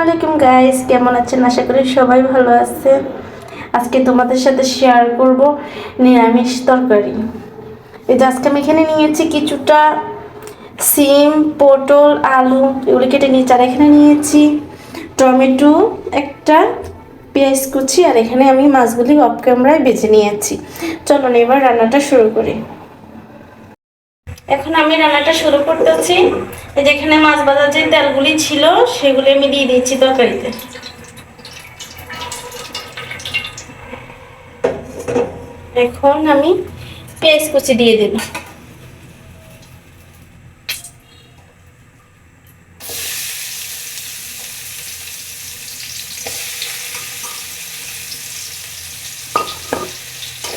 আলাইকুম গাইস কেমন আছেন? আশা করি সবাই ভালো আছেন। আজকে তোমাদের সাথে শেয়ার করব নিরামিষ তরকারি। এই যে আজকে আমি এখানে নিয়েছি কিছুটা সিম, পটল, আলু, এগুলো কেটে নিয়েছি আর এখানে নিয়েছি। টমেটো, একটা পেঁয়াজ কুচি, আর এখানে আমি মাছগুলি অফ ক্যামেরায় বেছে নিয়েছি। চলো না এবার রান্নাটা শুরু করি। এখন আমি রান্নাটা শুরু করতেছি। যেখানে মাছ বাজার যে তেলগুলি ছিল, সেগুলি আমি দিয়ে দিচ্ছি তরকারিতে। এখন আমি পেঁয়াজ কুচি দিয়ে দেব।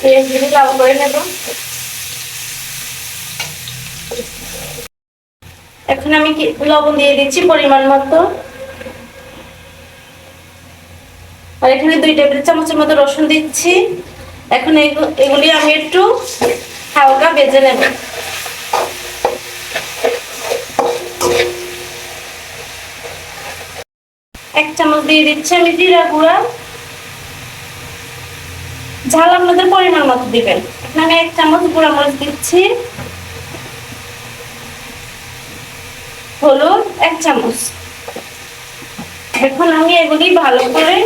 পেঁয়াজগুলি লাল করে নেব। এখন আমি লবণ দিয়ে দিচ্ছি পরিমাণ মতো? আর এখানে দুই টেবিল চামচের মতো রসুন দিচ্ছি। এখন এগুলি আমি একটু হালকা বেজে নেব। এক চামচ দিয়ে দিচ্ছি আমি জিরা গুঁড়া। ঝাল আপনাদের পরিমাণ মতো দিবেন। এখন আমি এক চামচ গুঁড়া মরিচ দিচ্ছি। হলুদ, এক চামচ। এখন আমি এগুলি ভালো করে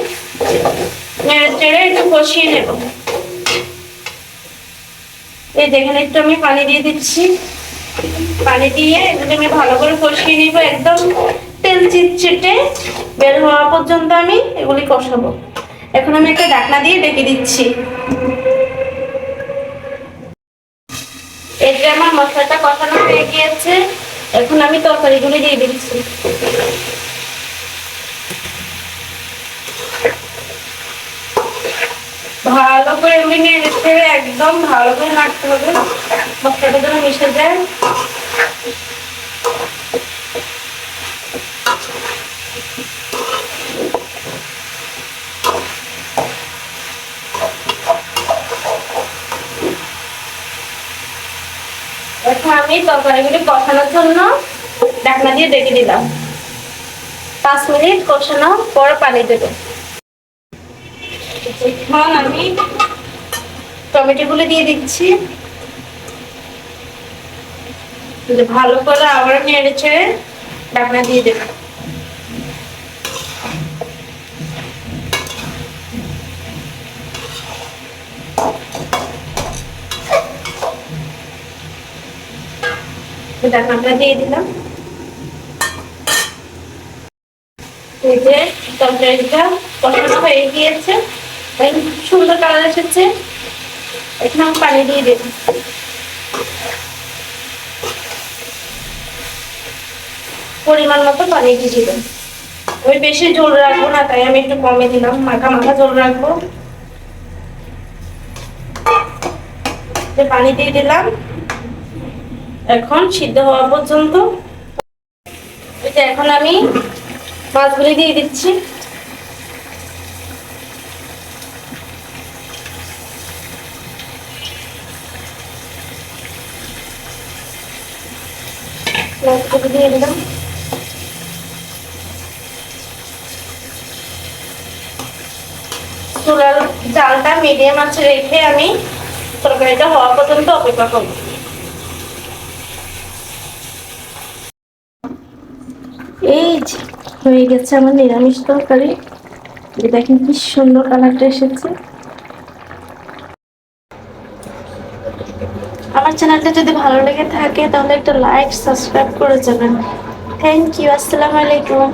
নেড়ে একটু কষিয়ে নেব। এই দেখেন, একটু আমি পানি দিয়ে দিচ্ছি। পানি দিয়ে এগুলি আমি ভালো করে কষিয়ে নিব। একদম তেল চিটচিটে বের হওয়া পর্যন্ত আমি এগুলি কষাবো। এখন আমি একটা ঢাকনা দিয়ে ডেকে দিচ্ছি। এই আমার মশলাটা কষানো হয়ে গিয়েছে। এখন আমি তরকারি গুলি দিয়ে দিচ্ছি। ভালো করে এমনি নিয়ে হবে একদম ভালো করে নাড়তে হবে। মশলাটা যেন মিশে যায়। এখন আমি তরকারিগুলি কষানোর জন্য ঢাকনা দিয়ে ডেকে দিলাম। পাঁচ মিনিট কষানো পর পানি দেব। এখন আমি টমেটোগুলো দিয়ে দিচ্ছি। ভালো করে আবার নেড়েছে ছেড়ে ঢাকনা দিয়ে দেবো। ঢাকনাটা দিয়ে দিলাম। যে তরকারিটা কষানো হয়ে গিয়েছে। সুন্দর কালার এসেছে। এখন আমি পানি দিয়ে দেব পরিমাণ মতো পানি দিয়ে দিলাম। আমি বেশি জল রাখব না, তাই আমি একটু কমে দিলাম। মাখা মাখা জল রাখব। পানি দিয়ে দিলাম। এখন সিদ্ধ হওয়া পর্যন্ত। যে এখন আমি মাছগুলি দিয়ে দিচ্ছি। মাছগুলি দিয়ে চুলার মিডিয়াম আছে রেখে আমি তরকারিটা হওয়া পর্যন্ত অপেক্ষা করব। এই হয়ে গেছে আমার নিরামিষ তরকারি। দেখেন কি সুন্দর কালারটা এসেছে। আমার চ্যানেলটা যদি ভালো লেগে থাকে, তাহলে একটা লাইক সাবস্ক্রাইব করে যাবেন। থ্যাংক ইউ আসসালামু আলাইকুম।